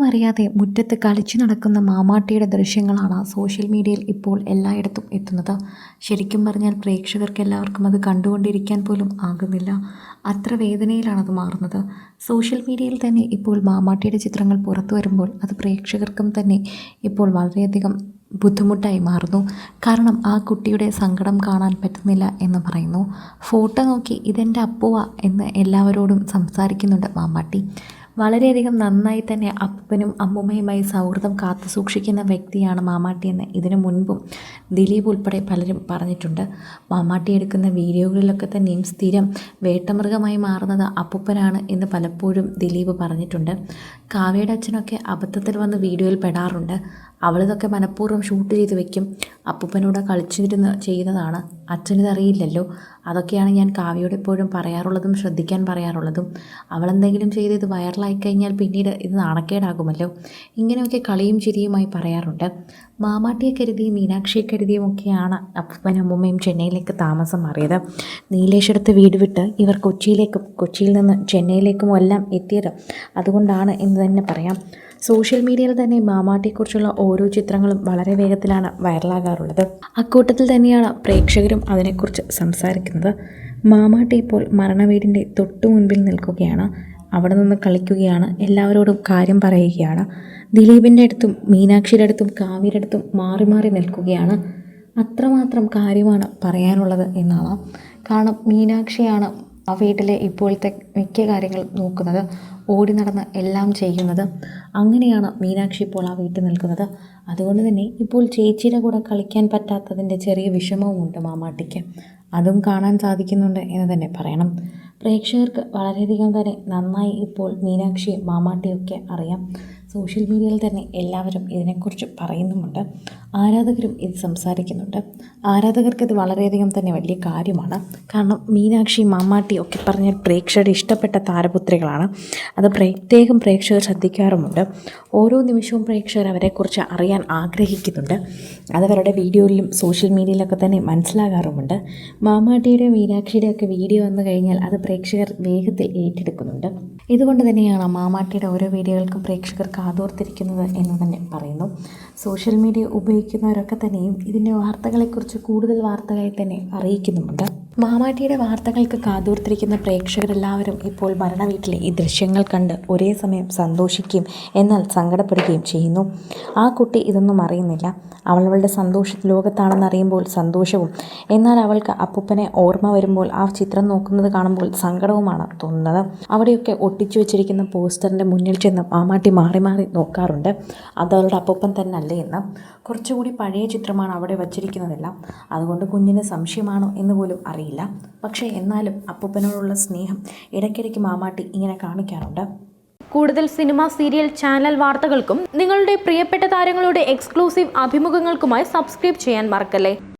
ഒന്നും അറിയാതെ മുറ്റത്ത് കളിച്ചു നടക്കുന്ന മാമാട്ടിയുടെ ദൃശ്യങ്ങളാണ് സോഷ്യൽ മീഡിയയിൽ ഇപ്പോൾ എല്ലായിടത്തും എത്തുന്നത്. ശരിക്കും പറഞ്ഞാൽ പ്രേക്ഷകർക്ക് എല്ലാവർക്കും അത് കണ്ടുകൊണ്ടിരിക്കാൻ പോലും ആകുന്നില്ല. അത്ര വേദനയിലാണത് മാറുന്നത്. സോഷ്യൽ മീഡിയയിൽ തന്നെ ഇപ്പോൾ മാമാട്ടിയുടെ ചിത്രങ്ങൾ പുറത്തു വരുമ്പോൾ അത് പ്രേക്ഷകർക്കും തന്നെ ഇപ്പോൾ വളരെയധികം ബുദ്ധിമുട്ടായി മാറുന്നു. കാരണം ആ കുട്ടിയുടെ സങ്കടം കാണാൻ പറ്റുന്നില്ല എന്ന് പറയുന്നു. ഫോട്ടോ നോക്കി ഇതെന്റെ അപ്പുവ എന്ന് എല്ലാവരോടും സംസാരിക്കുന്നുണ്ട് മാമാട്ടി. വളരെയധികം നന്നായി തന്നെ അപ്പനും അമ്മുമ്മയുമായി സൗഹൃദം കാത്തു സൂക്ഷിക്കുന്ന വ്യക്തിയാണ് മാമാട്ടി എന്ന് ഇതിനു മുൻപും ദിലീപ് ഉൾപ്പെടെ പലരും പറഞ്ഞിട്ടുണ്ട്. മാമാട്ടി എടുക്കുന്ന വീഡിയോകളിലൊക്കെ തന്നെയും സ്ഥിരം വേട്ടമൃഗമായി മാറുന്നത് അപ്പൂപ്പനാണ് എന്ന് പലപ്പോഴും ദിലീപ് പറഞ്ഞിട്ടുണ്ട്. കാവ്യയുടെ അച്ഛനൊക്കെ അബദ്ധത്തിൽ വന്ന് വീഡിയോയിൽ പെടാറുണ്ട്. അവളിതൊക്കെ മനഃപൂർവം ഷൂട്ട് ചെയ്ത് വെക്കും. അപ്പൂപ്പനോട് കളിച്ചിരുന്ന് ചെയ്യുന്നതാണ് അച്ഛനിതറിയില്ലല്ലോ. അതൊക്കെയാണ് ഞാൻ കാവ്യയോട് എപ്പോഴും പറയാറുള്ളതും ശ്രദ്ധിക്കാൻ പറയാറുള്ളതും. അവളെന്തെങ്കിലും ചെയ്ത് ഇത് വൈറലായി കഴിഞ്ഞാൽ പിന്നീട് ഇത് നാണക്കേടാകുമല്ലോ. ഇങ്ങനെയൊക്കെ കളിയും ചിരിയുമായി പറയാറുണ്ട്. മാമാട്ടിയെ കരുതിയും മീനാക്ഷിയെ കരുതിയും ഒക്കെയാണ് അപ്പൂപ്പനും അമ്മൂമ്മയും ചെന്നൈയിലേക്ക് താമസം മാറിയത്. നീലേശ്വരത്ത് വീട് വിട്ട് ഇവർ കൊച്ചിയിലേക്കും കൊച്ചിയിൽ നിന്ന് ചെന്നൈയിലേക്കും എല്ലാം എത്തിയത് അതുകൊണ്ടാണ് എന്ന് തന്നെ പറയാം. സോഷ്യൽ മീഡിയയിൽ തന്നെ മാമാട്ടിയെക്കുറിച്ചുള്ള ഓരോ ചിത്രങ്ങളും വളരെ വേഗത്തിലാണ് വൈറലാകാറുള്ളത്. അക്കൂട്ടത്തിൽ തന്നെയാണ് പ്രേക്ഷകരും അതിനെക്കുറിച്ച് സംസാരിക്കുന്നത്. മാമാട്ടി ഇപ്പോൾ മരണവീടിന്റെ തൊട്ടു മുൻപിൽ നിൽക്കുകയാണ്. അവിടെ നിന്ന് കളിക്കുകയാണ്. എല്ലാവരോടും കാര്യം പറയുകയാണ്. ദിലീപിന്റെ അടുത്തും മീനാക്ഷിയുടെ അടുത്തും കാവ്യയുടെ അടുത്തും മാറി മാറി നിൽക്കുകയാണ്. അത്രമാത്രം കാര്യമാണ് പറയാനുള്ളത് എന്നാണ്. കാരണം മീനാക്ഷിയാണ് ആ വീട്ടിലെ ഇപ്പോഴത്തെ മിക്ക കാര്യങ്ങൾ നോക്കുന്നത് ഓടി നടന്ന് എല്ലാം ചെയ്യുന്നത്. അങ്ങനെയാണ് മീനാക്ഷി ഇപ്പോൾ ആ വീട്ടിൽ നിൽക്കുന്നത്. അതുകൊണ്ട് തന്നെ ഇപ്പോൾ ചേച്ചിയുടെ കൂടെ കളിക്കാൻ പറ്റാത്തതിന്റെ ചെറിയ വിഷമവുമുണ്ട് മാമാട്ടിക്ക്. അതും കാണാൻ സാധിക്കുന്നുണ്ട് എന്ന് തന്നെ പറയണം. പ്രേക്ഷകർക്ക് വളരെയധികം തന്നെ നന്നായി ഇപ്പോൾ മീനാക്ഷിയും മാമാട്ടിയൊക്കെ അറിയാം. സോഷ്യൽ മീഡിയയിൽ തന്നെ എല്ലാവരും ഇതിനെക്കുറിച്ച് പറയുന്നുമുണ്ട്. ആരാധകരും ഇത് സംസാരിക്കുന്നുണ്ട്. ആരാധകർക്ക് ഇത് വളരെയധികം തന്നെ വലിയ കാര്യമാണ്. കാരണം മീനാക്ഷി മാമാട്ടി ഒക്കെ പറഞ്ഞ പ്രേക്ഷകരുടെ ഇഷ്ടപ്പെട്ട താരപുത്രികളാണ്. അത് പ്രത്യേകം പ്രേക്ഷകർ ശ്രദ്ധിക്കാറുമുണ്ട്. ഓരോ നിമിഷവും പ്രേക്ഷകർ അവരെക്കുറിച്ച് അറിയാൻ ആഗ്രഹിക്കുന്നുണ്ട്. അതവരുടെ വീഡിയോയിലും സോഷ്യൽ മീഡിയയിലൊക്കെ തന്നെ മനസ്സിലാകാറുമുണ്ട്. മാമാട്ടിയുടെ മീനാക്ഷിയുടെ ഒക്കെ വീഡിയോ വന്നു കഴിഞ്ഞാൽ അത് പ്രേക്ഷകർ വേഗത്തിൽ ഏറ്റെടുക്കുന്നുണ്ട്. ഇതുകൊണ്ട് തന്നെയാണ് മാമാട്ടിയുടെ ഓരോ വീഡിയോകൾക്കും പ്രേക്ഷകർ കാതോർത്തിരിക്കുന്നത് എന്ന് തന്നെ പറയുന്നു. സോഷ്യൽ മീഡിയ ഉപയോഗിക്കുന്നവരൊക്കെ തന്നെയും ഇതിന്റെ വാർത്തകളെക്കുറിച്ച് കൂടുതൽ വാർത്തകളെ തന്നെ അറിയിക്കുന്നുമുണ്ട്. മാമാട്ടിയുടെ വാർത്തകൾക്ക് കാതോർത്തിരിക്കുന്ന പ്രേക്ഷകരെല്ലാവരും ഇപ്പോൾ മരണവീട്ടിലെ ഈ ദൃശ്യങ്ങൾ കണ്ട് ഒരേ സമയം സന്തോഷിക്കുകയും എന്നാൽ സങ്കടപ്പെടുകയും ചെയ്യുന്നു. ആ കുട്ടി ഇതൊന്നും അറിയുന്നില്ല. അവളവളുടെ സന്തോഷ ലോകത്താണെന്ന് അറിയുമ്പോൾ സന്തോഷവും എന്നാൽ അവൾക്ക് അപ്പൂപ്പനെ ഓർമ്മ വരുമ്പോൾ ആ ചിത്രം നോക്കുന്നത് കാണുമ്പോൾ സങ്കടവുമാണ് തോന്നുന്നത്. അവിടെയൊക്കെ ഒട്ടിച്ചു വെച്ചിരിക്കുന്ന പോസ്റ്ററിന്റെ മുന്നിൽ ചെന്ന് മാമാട്ടി മാറി മാറി നോക്കാറുണ്ട്. അത് അവളുടെ അപ്പൂപ്പൻ തന്നെ അല്ലേ എന്ന്. കുറച്ചുകൂടി പഴയ ചിത്രമാണ് അവിടെ വച്ചിരിക്കുന്നതെല്ലാം. അതുകൊണ്ട് കുഞ്ഞിന് സംശയമാണോ എന്ന് പോലും അറിയില്ല. പക്ഷേ എന്നാലും അപ്പൂപ്പനോടുള്ള സ്നേഹം ഇടയ്ക്കിടയ്ക്ക് മാമാട്ടി ഇങ്ങനെ കാണിക്കാറുണ്ട്. കൂടുതൽ സിനിമ സീരിയൽ ചാനൽ വാർത്തകൾക്കും നിങ്ങളുടെ പ്രിയപ്പെട്ട താരങ്ങളുടെ എക്സ്ക്ലൂസീവ് അഭിമുഖങ്ങൾക്കുമായി സബ്സ്ക്രൈബ് ചെയ്യാൻ മറക്കല്ലേ?